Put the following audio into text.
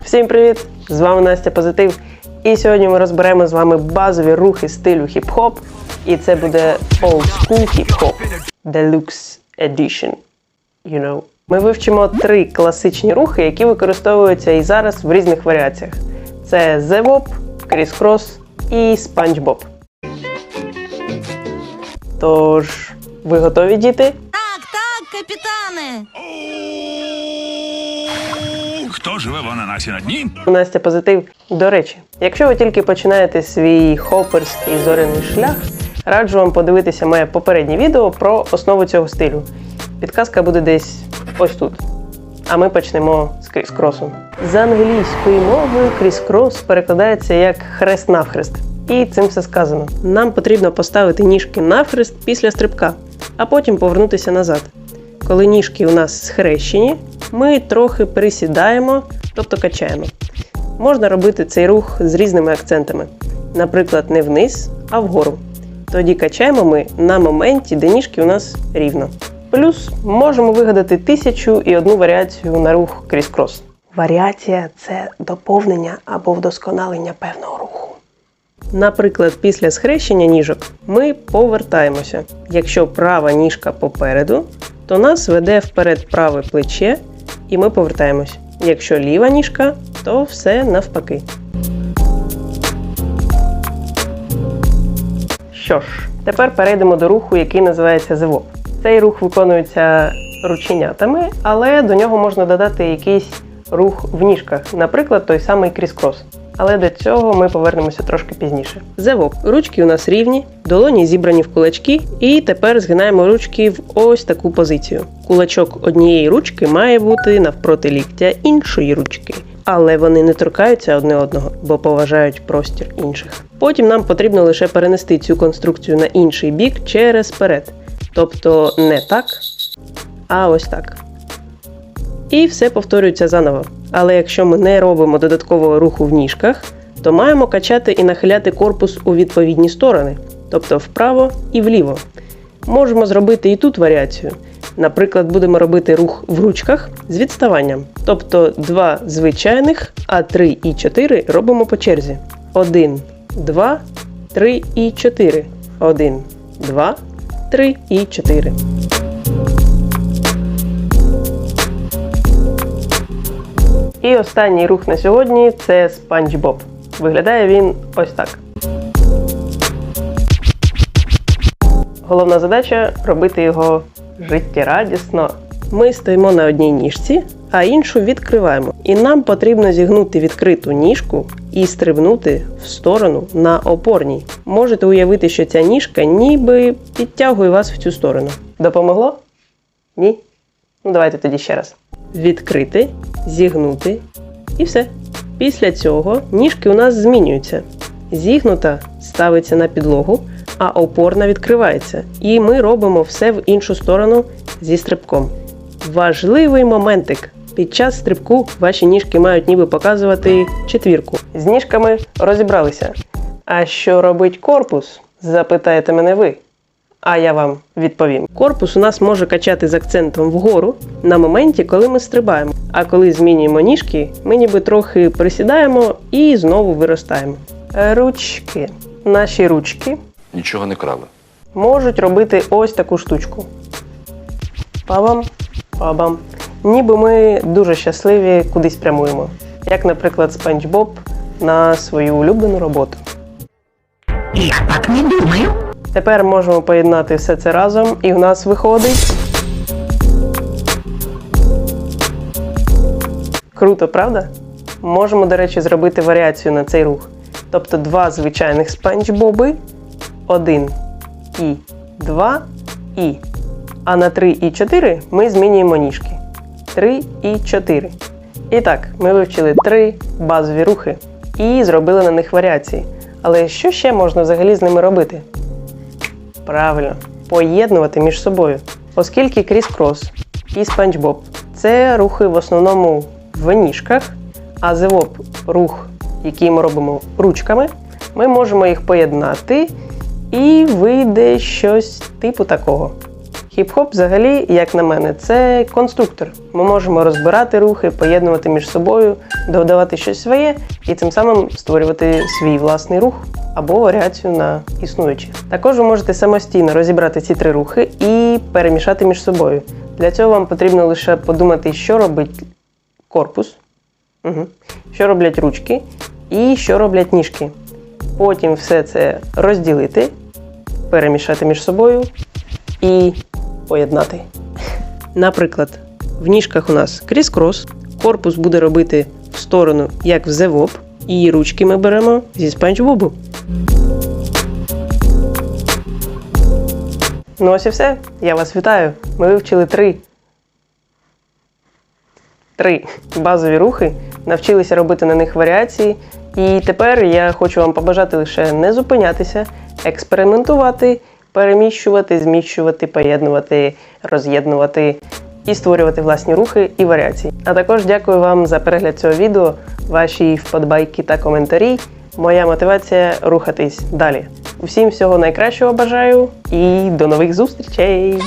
Всім привіт! З вами Настя Позитив. І сьогодні ми розберемо з вами базові рухи стилю хіп-хоп. І це буде Old School хіп-хоп Deluxe Edition. You know. Ми вивчимо три класичні рухи, які використовуються і зараз в різних варіаціях. Це The Wop, Criss Cross і SpongeBob. Тож, ви готові діти? Так, так, капітане. Живе в ананасі на дні? Настя позитив. До речі, якщо ви тільки починаєте свій хоперський зоряний шлях, раджу вам подивитися моє попереднє відео про основу цього стилю. Підказка буде десь ось тут. А ми почнемо з кріс-кросу. З англійської мови кріс-крос перекладається як хрест навхрест. І цим все сказано. Нам потрібно поставити ніжки навхрест після стрибка, а потім повернутися назад. Коли ніжки у нас схрещені, ми трохи присідаємо, тобто качаємо. Можна робити цей рух з різними акцентами. Наприклад, не вниз, а вгору. Тоді качаємо ми на моменті, де ніжки у нас рівно. Плюс можемо вигадати тисячу і одну варіацію на рух кріс-крос. Варіація це доповнення або вдосконалення певного руху. Наприклад, після схрещення ніжок ми повертаємося. Якщо права ніжка попереду, то нас веде вперед праве плече і ми повертаємось. Якщо ліва ніжка, то все навпаки. Що ж, тепер перейдемо до руху, який називається зевок. Цей рух виконується рученятами, але до нього можна додати якийсь рух в ніжках, наприклад, той самий кріс-крос. Але до цього ми повернемося трошки пізніше. Wop. Ручки у нас рівні, долоні зібрані в кулачки, і тепер згинаємо ручки в ось таку позицію. Кулачок однієї ручки має бути навпроти ліктя іншої ручки. Але вони не торкаються одне одного, бо поважають простір інших. Потім нам потрібно лише перенести цю конструкцію на інший бік через перед. Тобто не так, а ось так. І все повторюється заново. Але якщо ми не робимо додаткового руху в ніжках, то маємо качати і нахиляти корпус у відповідні сторони, тобто вправо і вліво. Можемо зробити і тут варіацію. Наприклад, будемо робити рух в ручках з відставанням. Тобто два звичайних, а 3 і 4 робимо по черзі. 1, 2, 3 і 4. 1, 2, 3 і 4. І останній рух на сьогодні це Спанч Боб. Виглядає він ось так. Головна задача робити його життєрадісно. Ми стоїмо на одній ніжці, а іншу відкриваємо. І нам потрібно зігнути відкриту ніжку і стрибнути в сторону на опорній. Можете уявити, що ця ніжка ніби підтягує вас в цю сторону. Допомогло? Ні? Ну давайте тоді ще раз. Відкрити, зігнути і все. Після цього ніжки у нас змінюються. Зігнута ставиться на підлогу, а опорна відкривається. І ми робимо все в іншу сторону зі стрибком. Важливий моментик. Під час стрибку ваші ніжки мають ніби показувати четвірку. З ніжками розібралися. А що робить корпус? Запитаєте мене ви. А я вам відповім. Корпус у нас може качати з акцентом вгору на моменті, коли ми стрибаємо. А коли змінюємо ніжки, ми ніби трохи присідаємо і знову виростаємо. Ручки. Наші ручки Нічого не крали. можуть робити ось таку штучку. Пабам, пабам. Ніби ми дуже щасливі кудись прямуємо. Як, наприклад, Спанч Боб на свою улюблену роботу. Я так не думаю. Тепер можемо поєднати все це разом, і в нас виходить. Круто, правда? Можемо, до речі, зробити варіацію на цей рух. Тобто два звичайних спанчбоби, один і два і. А на 3 і 4 ми змінюємо ніжки. 3 і 4. І так, ми вивчили три базові рухи і зробили на них варіації. Але що ще можна взагалі з ними робити? Правильно, поєднувати між собою. Оскільки кріс-крос і спанчбоб це рухи в основному в ніжках, а зевоп рух, який ми робимо ручками, ми можемо їх поєднати і вийде щось типу такого. Хіп-хоп, взагалі, як на мене, це конструктор. Ми можемо розбирати рухи, поєднувати між собою, додавати щось своє і тим самим створювати свій власний рух або варіацію на існуючі. Також ви можете самостійно розібрати ці три рухи і перемішати між собою. Для цього вам потрібно лише подумати, що робить корпус, угу. що роблять ручки і що роблять ніжки. Потім все це розділити, перемішати між собою і поєднати. Наприклад, в ніжках у нас кріс-крос, корпус буде робити в сторону, як в Wop, і ручки ми беремо зі Спанч Бобу. Ну ось і все. Я вас вітаю. Ми вивчили три. Три базові рухи, навчилися робити на них варіації. І тепер я хочу вам побажати лише не зупинятися, експериментувати, переміщувати, зміщувати, поєднувати, роз'єднувати і створювати власні рухи і варіації. А також дякую вам за перегляд цього відео, ваші вподобайки та коментарі. Моя мотивація рухатись далі. Усім всього найкращого бажаю і до нових зустрічей!